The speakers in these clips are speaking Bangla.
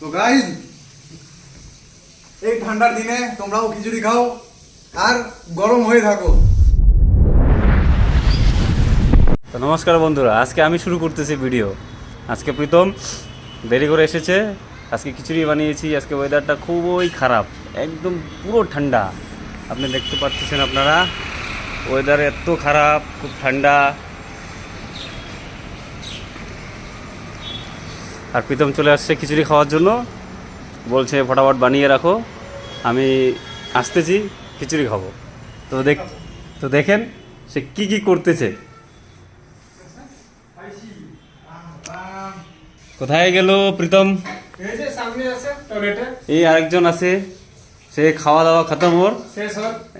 তো গাইজ এই ঠান্ডার দিনে তোমরাও খিচুড়ি খাও আর গরম হয়ে থাকো। নমস্কার বন্ধুরা, আজকে আমি শুরু করতেছি ভিডিও আজকে প্রীতম দেরি করে এসেছে, আজকে খিচুড়ি বানিয়েছি, আজকে ওয়েদারটা খুবই খারাপ, একদম পুরো ঠান্ডা। আপনি দেখতে পাচ্ছেন আপনারা ওয়েদার এত খারাপ, খুব ঠান্ডা। আর প্রীতম চলে আসছে খিচুড়ি খাওয়ার জন্য। বলছে, ফটাফট বানিয়ে রাখো। আমি আসতেছি, খিচুড়ি খাব। তো দেখ, তো দেখেন সে কি কি করতেছে। কোথায় গেল প্রীতম? এই আরেকজন আছে। সে খাওয়া দাওয়া খতম ওর।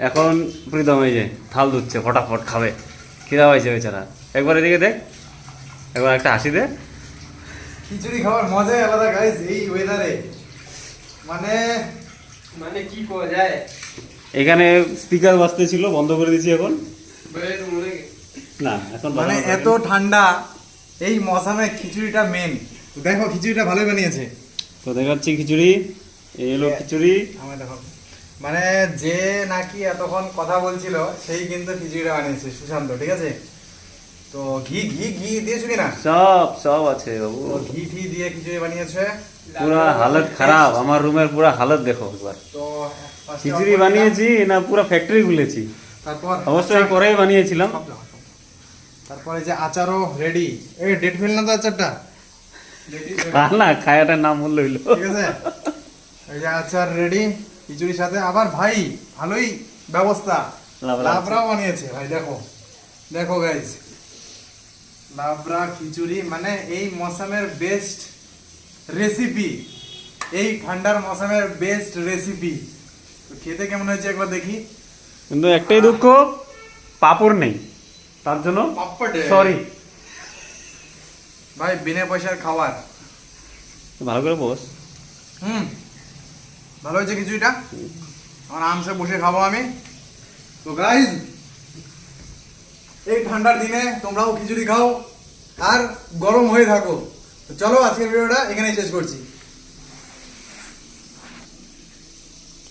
এখন প্রীতম এই যে থাল ধুচ্ছে, ফটাফট খাবে। খিদা হয়েছে বেচারা। একবার এদিকে দেখ, একবার একটা হাসি দে। খিচুড়ি খাওয়ার মজাই আলাদা গাইস এই ওয়েদারে মানে মানে কি করা যায়? এখানে স্পিকার বাজতে ছিল বন্ধ করে দিয়েছি এখন। না এখন মানে এত ঠান্ডা এই মৌসামে খিচুড়িটা মেন দেখো খিচুড়িটা ভালোই বানিয়েছে। তো দেখাচ্ছি খিচুড়ি এই এলো খিচুড়ি। আমার দেখো। মানে যে নাকি এতক্ষণ কথা বলছিল সেই কিন্তু খিচুড়িটা বানিয়েছে সুশান্ত ঠিক আছে? তো ঘি ঘি ঘি দিয়েছ কিনা সব সব আছে বাবু। ও ঘি ফি দিয়ে খিচুড়ি বানিয়েছে? পুরা হালত খারাপ আমার রুমের পুরা হালত দেখো একবার। তো খিচুড়ি বানিয়েছি না পুরো ফ্যাক্টরি খুলেছি। তারপর অবশ্যই করেই বানিয়েছিলাম। তারপরে যে আচারও রেডি এই ডেট ফেল না তো আচারটা? না খায়াটার নাম বলল হইল ঠিক আছে? এই যে আচার রেডি খিচুড়ির সাথে। আবার ভাই ভালোই ব্যবস্থা। লাবড়া লাবড়াও বানিয়েছে। ভাই দেখো। দেখো গাইজ লাবড়া খিচুড়ি মানে এই মৌসুমের বেস্ট রেসিপি এই ঠান্ডার মৌসুমের বেস্ট রেসিপি খেতে কেমন হয়েছে একবার দেখি। কিন্তু একটাই দুঃখ পাপড় নেই। তার জন্য পাপড় সরি ভাই বিনা পয়সার খাবার। ভালো করে বস। হুম ভালো হয়েছে খিচুড়িটা? আমার আমসে বসে খাব আমি। তো গাইজ এই ঠান্ডার দিনে তোমরাও খিচুড়ি খাও আর গরম হয়ে থাকো। চলো আজকের ভিডিওটা এখানেই শেষ করছি।